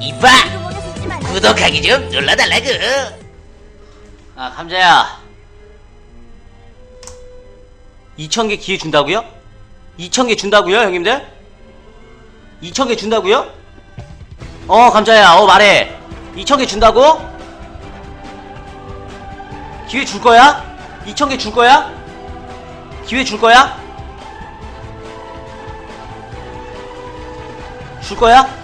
이봐. 구독하기 좀 눌러달라구 아 감자야 2,000개 기회 준다고요? 2,000개 준다고요 형님들? 2,000개 준다고요? 어 감자야 어 말해 2,000개 준다고? 기회 줄 거야? 2,000개 줄 거야? 기회 줄 거야? 줄 거야?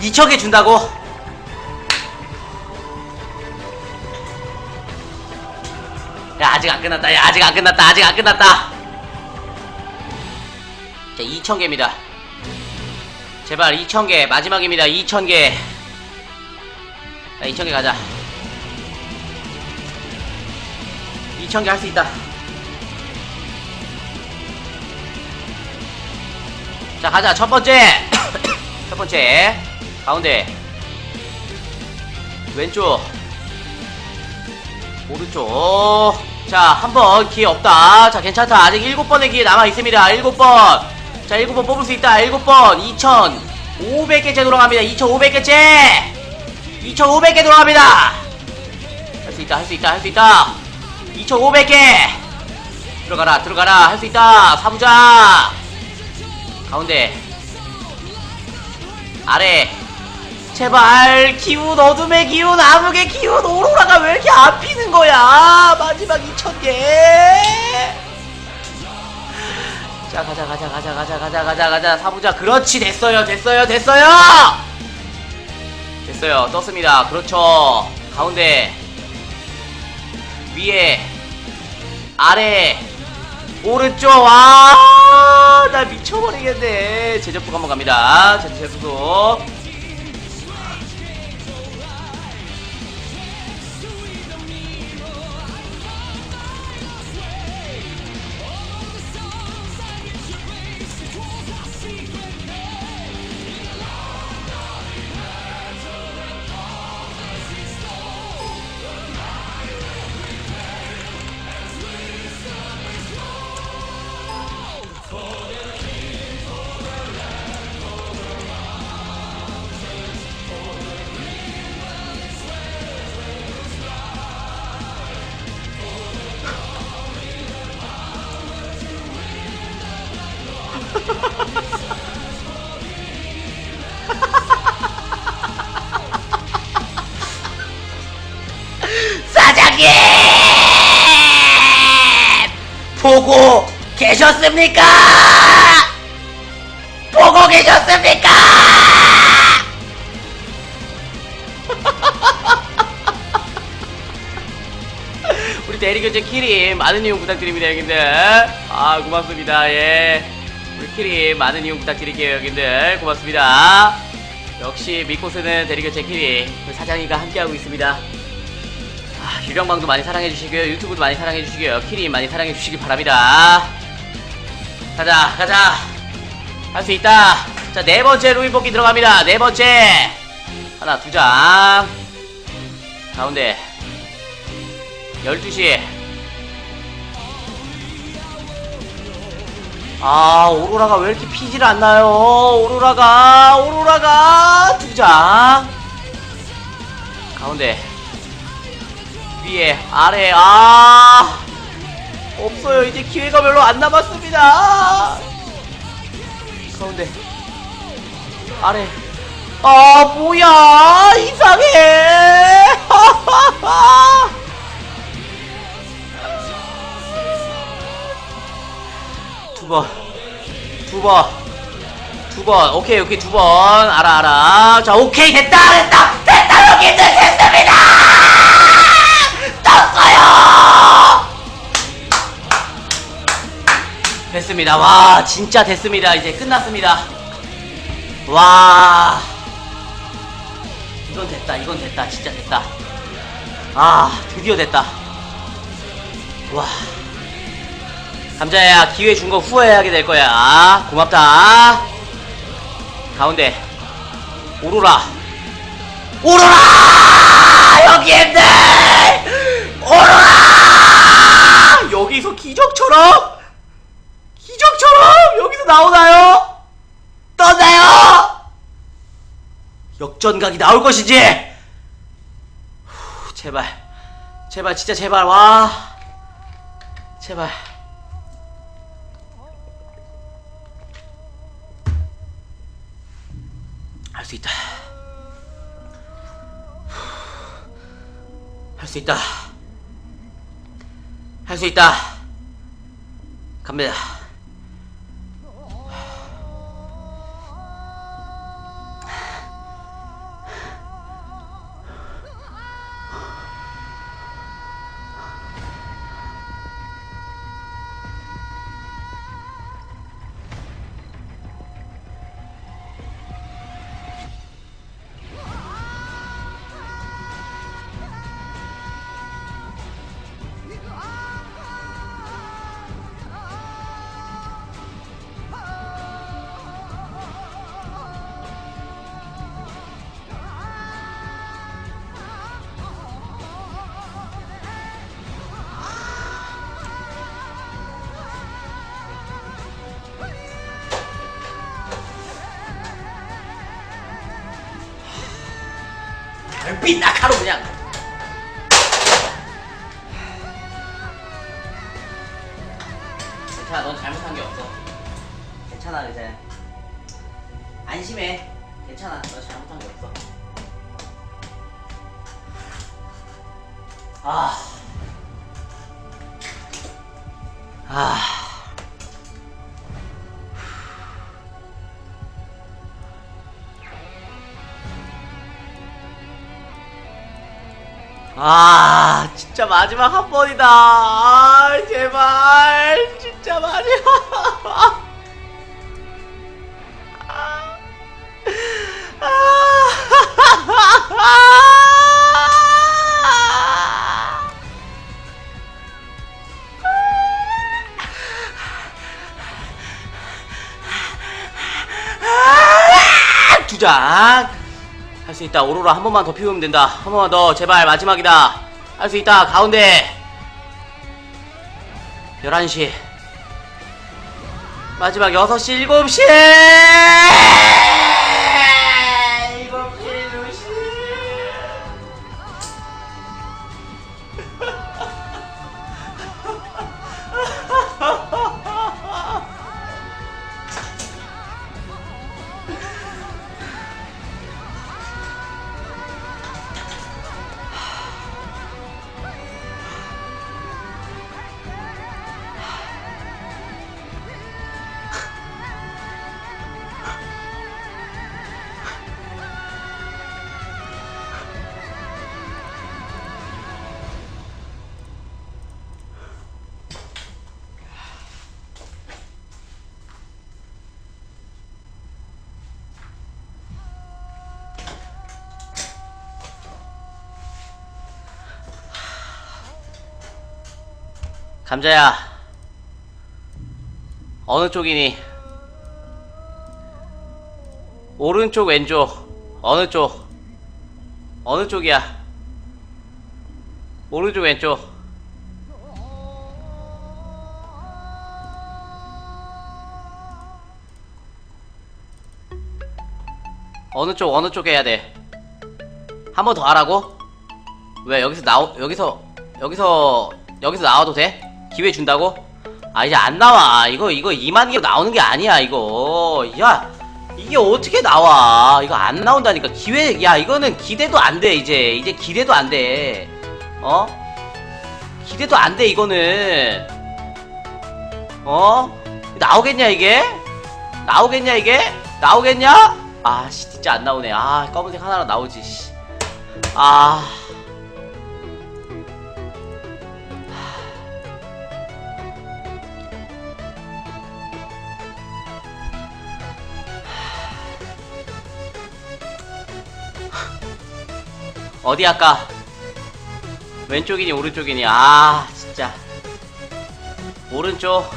이천개 준다고? 야 아직 안 끝났다. 야 아직 안 끝났다. 아직 안 끝났다. 자 2천개입니다. 제발 2천개 마지막입니다. 2천개. 자 2천개 가자. 2천개 할 수 있다. 자 가자. 첫 번째. 첫 번째 가운데. 왼쪽. 오른쪽. 자 한 번 기회 없다. 자 괜찮다. 아직 일곱 번의 기회 남아 있습니다. 일곱 번자 일곱 번 뽑을 수 있다. 일곱 번. 2,500개째 돌아갑니다. 2,500개째 2,500개 돌아갑니다. 할 수 있다. 할 수 있다. 할 수 있다. 2,500개 들어가라. 들어가라. 할 수 있다. 사부자. 가운데. 아래 제발 기운 어둠의 기운 암흑의 기운 오로라가 왜 이렇게 안 피는 거야? 마지막 2천개. 자 가자 가자 가자 가자 가자 가자 가자. 사부자 그렇지 됐어요 됐어요 됐어요! 됐어요. 떴습니다. 그렇죠. 가운데 위에 아래 오른쪽. 와나 미쳐버리겠네. 제접속 한번 갑니다. 제 제접속 보고 계셨습니까? 보고 계셨습니까? 우리 대리교체 키림 많은 이용 부탁드립니다 형님들. 아 고맙습니다. 예. 우리 키림 많은 이용 부탁드릴게요 형님들. 고맙습니다. 역시 쓰는 대리교체 키림 우리 사장이가 함께하고 있습니다 아, 유령방도 많이 사랑해주시고요. 유튜브도 많이 사랑해주시고요. 키림 많이 사랑해주시기 바랍니다. 가자 가자. 할 수 있다. 자 네 번째 루이 뽑기 들어갑니다. 네 번째. 하나 두 장. 가운데. 12시. 아 오로라가 왜 이렇게 피질 않나요? 오로라가 오로라가. 두 장. 가운데 위에 아래 아! 없어요. 이제 기회가 별로 안 남았습니다. 가운데. 아래. 아 뭐야? 이상해. 두 번, 두 번, 두 번, 오케이, 오케이, 두 번, 알아, 알아. 자, 오케이, 됐다, 됐다, 됐다, 여기들 됐습니다! 떴어요! 됐습니다. 와, 진짜 됐습니다. 이제 끝났습니다. 와. 이건 됐다, 이건 됐다, 진짜 됐다. 아, 드디어 됐다. 와. 감자야 기회 준 거 후회하게 될 거야 아, 고맙다 가운데 오로라 오로라 여기 있네 오로라 여기서 기적처럼 기적처럼 여기서 나오나요? 떠나요! 역전각이 나올 것이지! 후, 제발. 제발 진짜 제발 와. 제발. 할 수 있다. 할 수 있다. 할 수 있다. 갑니다 낙하로 그냥. 괜찮아 넌 잘못한 게 없어. 괜찮아 이제. 안심해. 괜찮아 너 잘못한 게 없어. 아. 아. 아, 진짜 마지막 한 번이다. 아, 제발. 진짜 마지막. 아. 아. 두 장. 할 수 있다. 오로라 한 번만 더 피우면 된다. 한 번만 더. 제발 마지막이다. 할 수 있다. 가운데. 11시. 마지막 6시, 7시! 7시, 감자야. 어느 쪽이니? 오른쪽, 왼쪽. 어느 쪽? 어느 쪽이야? 오른쪽, 왼쪽. 어느 쪽, 어느 쪽 해야 돼? 한 번 더 하라고? 왜 여기서 나오 여기서 여기서 여기서 나와도 돼? 기회 준다고? 아 이제 안 나와 이거 이거 2만 개 나오는 게 아니야 이거 야 이게 어떻게 나와 이거 안 나온다니까 기회 야 이거는 기대도 안 돼 이제 이제 기대도 안돼 어? 기대도 안 돼 이거는 어? 나오겠냐 이게? 나오겠냐 이게? 나오겠냐? 아 씨 진짜 안 나오네 아 검은색 하나로 나오지 씨. 아 어디 할까? 왼쪽이니 오른쪽이니? 아 진짜. 오른쪽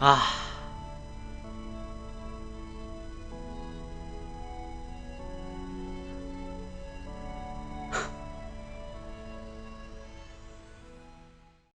아